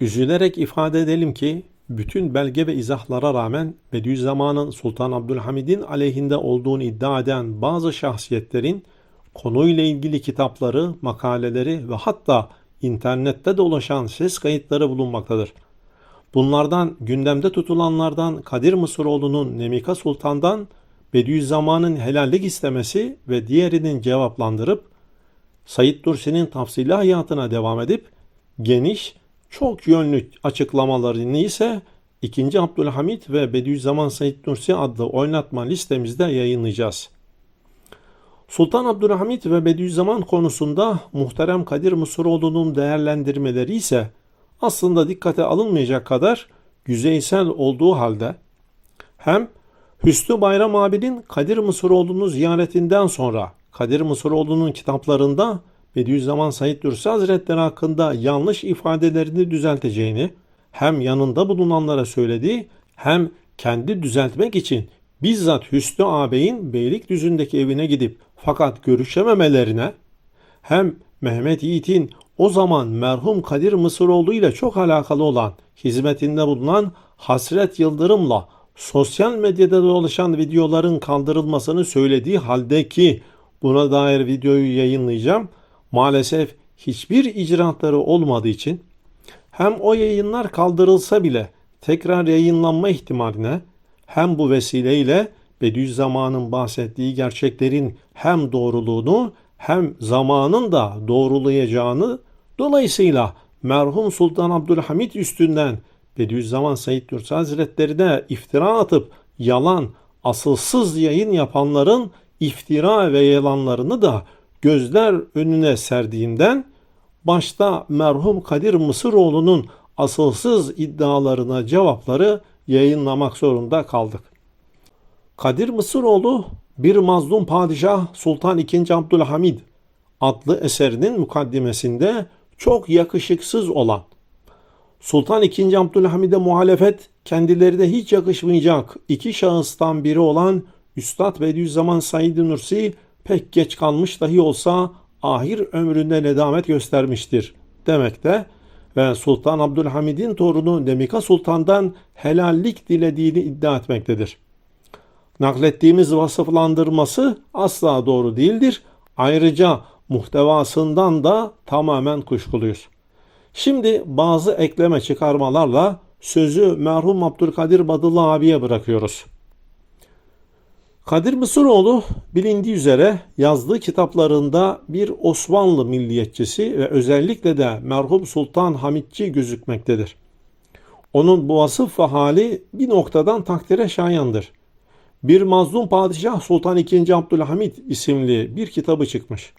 Üzülerek ifade edelim ki bütün belge ve izahlara rağmen Bediüzzaman'ın Sultan Abdülhamid'in aleyhinde olduğunu iddia eden bazı şahsiyetlerin konuyla ilgili kitapları, makaleleri ve hatta internette dolaşan ses kayıtları bulunmaktadır. Bunlardan gündemde tutulanlardan Kadir Mısıroğlu'nun Nemika Sultan'dan Bediüzzaman'ın helallik istemesi ve diğerinin cevaplandırıp Said Nursi'nin tafsili hayatına devam edip geniş, çok yönlü açıklamalarını ise 2. Abdülhamit ve Bediüzzaman Said Nursi adlı oynatma listemizde yayınlayacağız. Sultan Abdülhamit ve Bediüzzaman konusunda muhterem Kadir Mısıroğlu'nun değerlendirmeleri ise aslında dikkate alınmayacak kadar yüzeysel olduğu halde hem Hüsnü Bayram abinin Kadir Mısıroğlu'nu ziyaretinden sonra Kadir Mısıroğlu'nun kitaplarında Bediüzzaman Said Nursi Hazretleri hakkında yanlış ifadelerini düzelteceğini hem yanında bulunanlara söylediği hem kendi düzeltmek için bizzat Hüsnü ağabeyin Beylikdüzü'ndeki evine gidip fakat görüşememelerine hem Mehmet Yiğit'in o zaman merhum Kadir Mısıroğlu ile çok alakalı olan hizmetinde bulunan Hasret Yıldırım'la sosyal medyada dolaşan videoların kaldırılmasını söylediği halde ki buna dair videoyu yayınlayacağım. Maalesef hiçbir icraatları olmadığı için hem o yayınlar kaldırılsa bile tekrar yayınlanma ihtimaline hem bu vesileyle Bediüzzaman'ın bahsettiği gerçeklerin hem doğruluğunu hem zamanın da doğrulayacağını dolayısıyla merhum Sultan Abdülhamit üstünden Bediüzzaman Said Nursi Hazretleri'ne iftira atıp yalan, asılsız yayın yapanların iftira ve yalanlarını da gözler önüne serdiğinden başta merhum Kadir Mısıroğlu'nun asılsız iddialarına cevapları yayınlamak zorunda kaldık. Kadir Mısıroğlu bir mazlum padişah Sultan II. Abdülhamid adlı eserinin mukaddimesinde çok yakışıksız olan Sultan II. Abdülhamid'e muhalefet kendilerine hiç yakışmayacak iki şahıstan biri olan Üstad Bediüzzaman Said Nursi pek geç kalmış dahi olsa ahir ömründe nedamet göstermiştir demekte ve Sultan Abdülhamid'in torunu Demika Sultan'dan helallik dilediğini iddia etmektedir. Naklettiğimiz vasıflandırması asla doğru değildir. Ayrıca muhtevasından da tamamen kuşkuluyuz. Şimdi bazı ekleme çıkarmalarla sözü merhum Abdülkadir Badılı abiye bırakıyoruz. Kadir Mısıroğlu bilindiği üzere yazdığı kitaplarında bir Osmanlı milliyetçisi ve özellikle de merhum Sultan Hamitçi gözükmektedir. Onun bu vasıf ve hali bir noktadan takdire şayandır. Bir mazlum padişah Sultan II. Abdülhamit isimli bir kitabı çıkmış.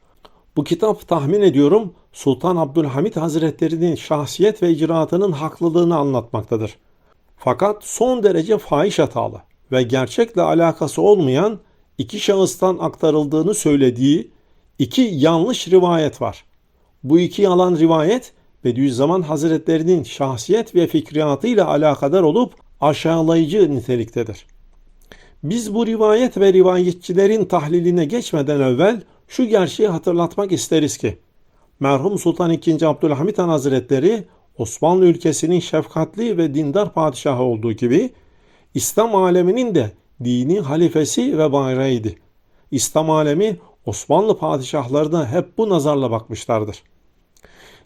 Bu kitap tahmin ediyorum Sultan Abdülhamit Hazretleri'nin şahsiyet ve icraatının haklılığını anlatmaktadır. Fakat son derece fahiş hatalı ve gerçekle alakası olmayan iki şahıstan aktarıldığını söylediği iki yanlış rivayet var. Bu iki yalan rivayet Bediüzzaman Hazretlerinin şahsiyet ve fikriyatıyla alakadar olup aşağılayıcı niteliktedir. Biz bu rivayet ve rivayetçilerin tahliline geçmeden evvel şu gerçeği hatırlatmak isteriz ki merhum Sultan II. Abdülhamit Han Hazretleri Osmanlı ülkesinin şefkatli ve dindar padişahı olduğu gibi İslam aleminin de dini halifesi ve bayrağıydı. İslam alemi Osmanlı padişahlarına hep bu nazarla bakmışlardır.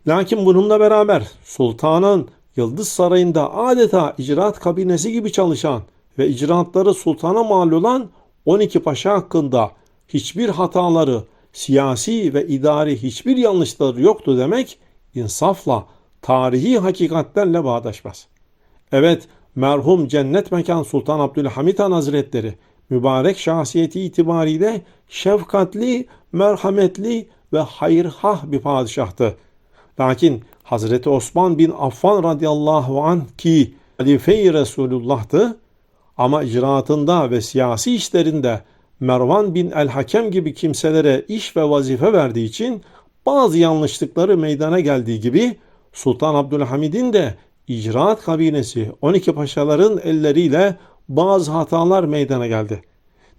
Lakin bununla beraber sultanın Yıldız Sarayı'nda adeta icraat kabinesi gibi çalışan ve icraatları sultana mal olan 12 paşa hakkında hiçbir hataları, siyasi ve idari hiçbir yanlışları yoktu demek insafla, tarihi hakikatlerle bağdaşmaz. Evet, merhum cennet mekan Sultan Abdülhamit Han Hazretleri mübarek şahsiyeti itibariyle şefkatli, merhametli ve hayırhah bir padişahtı. Lakin Hazreti Osman bin Affan radıyallahu anh ki halife-i Resulullah'tı ama icraatında ve siyasi işlerinde Mervan bin el-Hakem gibi kimselere iş ve vazife verdiği için bazı yanlışlıkları meydana geldiği gibi Sultan Abdülhamid'in de icraat kabinesi 12 paşaların elleriyle bazı hatalar meydana geldi.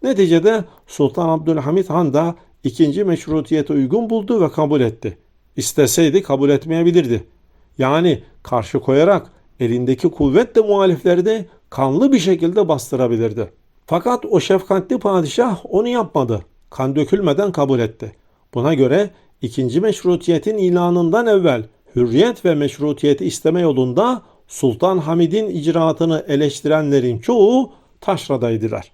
Neticede Sultan Abdülhamit Han da ikinci meşrutiyete uygun buldu ve kabul etti. İsteseydi kabul etmeyebilirdi. Yani karşı koyarak elindeki kuvvetle muhalifleri de kanlı bir şekilde bastırabilirdi. Fakat o şefkatli padişah onu yapmadı. Kan dökülmeden kabul etti. Buna göre ikinci meşrutiyetin ilanından evvel hürriyet ve meşrutiyeti isteme yolunda Sultan Hamid'in icraatını eleştirenlerin çoğu taşradaydılar.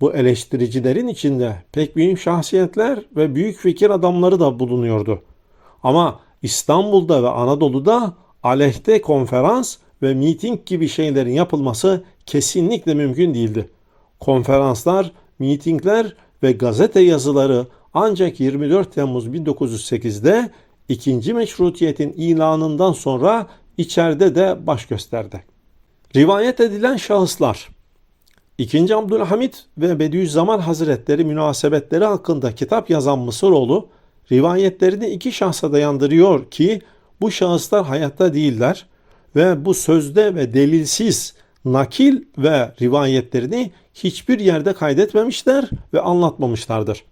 Bu eleştiricilerin içinde pek büyük şahsiyetler ve büyük fikir adamları da bulunuyordu. Ama İstanbul'da ve Anadolu'da aleyhte konferans ve miting gibi şeylerin yapılması kesinlikle mümkün değildi. Konferanslar, mitingler ve gazete yazıları ancak 24 Temmuz 1908'de ikinci meşrutiyetin ilanından sonra içeride de baş gösterdi. Rivayet edilen şahıslar 2. Abdülhamit ve Bediüzzaman Hazretleri münasebetleri hakkında kitap yazan Mısıroğlu rivayetlerini iki şahsa dayandırıyor ki bu şahıslar hayatta değiller ve bu sözde ve delilsiz nakil ve rivayetlerini hiçbir yerde kaydetmemişler ve anlatmamışlardır.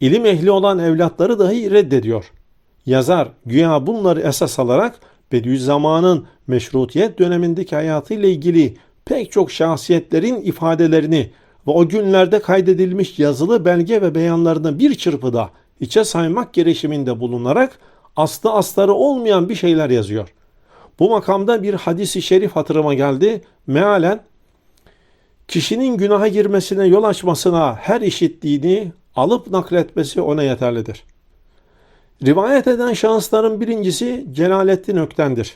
İlim ehli olan evlatları dahi reddediyor. Yazar güya bunları esas alarak Bediüzzaman'ın meşrutiyet dönemindeki hayatıyla ilgili pek çok şahsiyetlerin ifadelerini ve o günlerde kaydedilmiş yazılı belge ve beyanlarını bir çırpıda içe saymak girişiminde bulunarak aslı astarı olmayan bir şeyler yazıyor. Bu makamda bir hadisi şerif hatırıma geldi. Mealen kişinin günaha girmesine yol açmasına her işittiğini alıp nakletmesi ona yeterlidir. Rivayet eden şahısların birincisi Celalettin Ökten'dir.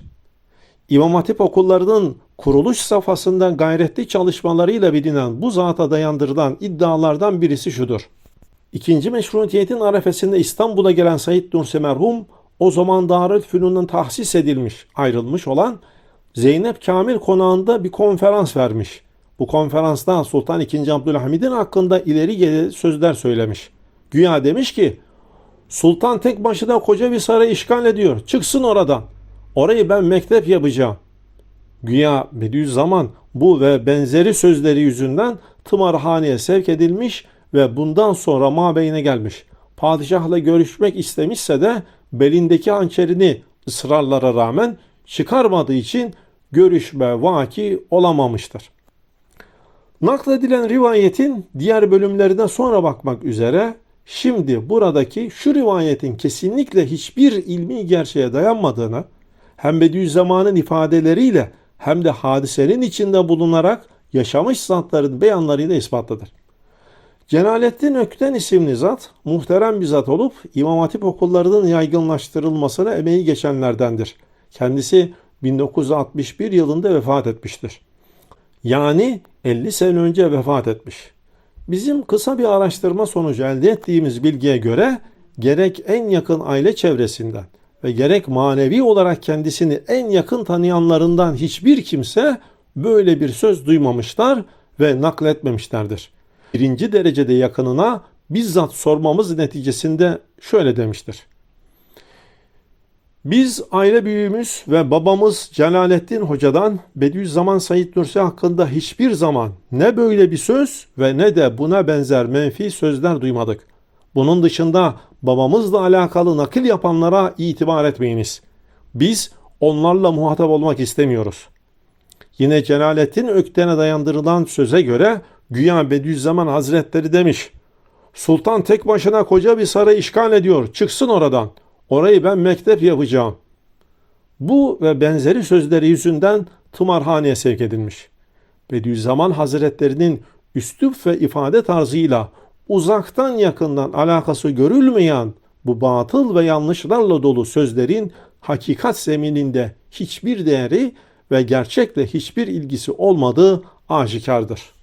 İmam Hatip okullarının kuruluş safhasında gayretli çalışmalarıyla bilinen bu zata dayandırılan iddialardan birisi şudur. İkinci meşrutiyetin arefesinde İstanbul'a gelen Said Nursi merhum o zaman Darülfünun'dan tahsis edilmiş, ayrılmış olan Zeynep Kamil konağında bir konferans vermiş. Bu konferansta Sultan II. Abdülhamid'in hakkında ileri geri sözler söylemiş. Güya demiş ki Sultan tek başına koca bir saray işgal ediyor. Çıksın oradan. Orayı ben mektep yapacağım. Güya Bediüzzaman bu ve benzeri sözleri yüzünden tımarhaneye sevk edilmiş ve bundan sonra mabeyine gelmiş. Padişahla görüşmek istemişse de belindeki hançerini ısrarlara rağmen çıkarmadığı için görüşme vaki olamamıştır. Nakledilen rivayetin diğer bölümlerine sonra bakmak üzere şimdi buradaki şu rivayetin kesinlikle hiçbir ilmi gerçeğe dayanmadığını hem Bediüzzaman'ın ifadeleriyle hem de hadisenin içinde bulunarak yaşamış zatların beyanlarıyla ispatlıdır. Cenalettin Ökten isimli zat muhterem bir zat olup İmam Hatip okullarının yaygınlaştırılmasına emeği geçenlerdendir. Kendisi 1961 yılında vefat etmiştir. Yani 50 sene önce vefat etmiş. Bizim kısa bir araştırma sonucu elde ettiğimiz bilgiye göre gerek en yakın aile çevresinden ve gerek manevi olarak kendisini en yakın tanıyanlarından hiçbir kimse böyle bir söz duymamışlar ve nakletmemişlerdir. Birinci derecede yakınına bizzat sormamız neticesinde şöyle demiştir. Biz aile büyüğümüz ve babamız Celalettin Hoca'dan Bediüzzaman Said Nursi hakkında hiçbir zaman ne böyle bir söz ve ne de buna benzer menfi sözler duymadık. Bunun dışında babamızla alakalı nakil yapanlara itibar etmeyiniz. Biz onlarla muhatap olmak istemiyoruz. Yine Celalettin Ökten'e dayandırılan söze göre güya Bediüzzaman Hazretleri demiş. Sultan tek başına koca bir saray işgal ediyor. Çıksın oradan. Orayı ben mektep yapacağım. Bu ve benzeri sözleri yüzünden tımarhaneye sevk edilmiş. Bediüzzaman Hazretlerinin üslup ve ifade tarzıyla uzaktan yakından alakası görülmeyen bu batıl ve yanlışlarla dolu sözlerin hakikat zemininde hiçbir değeri ve gerçekle hiçbir ilgisi olmadığı aşikardır.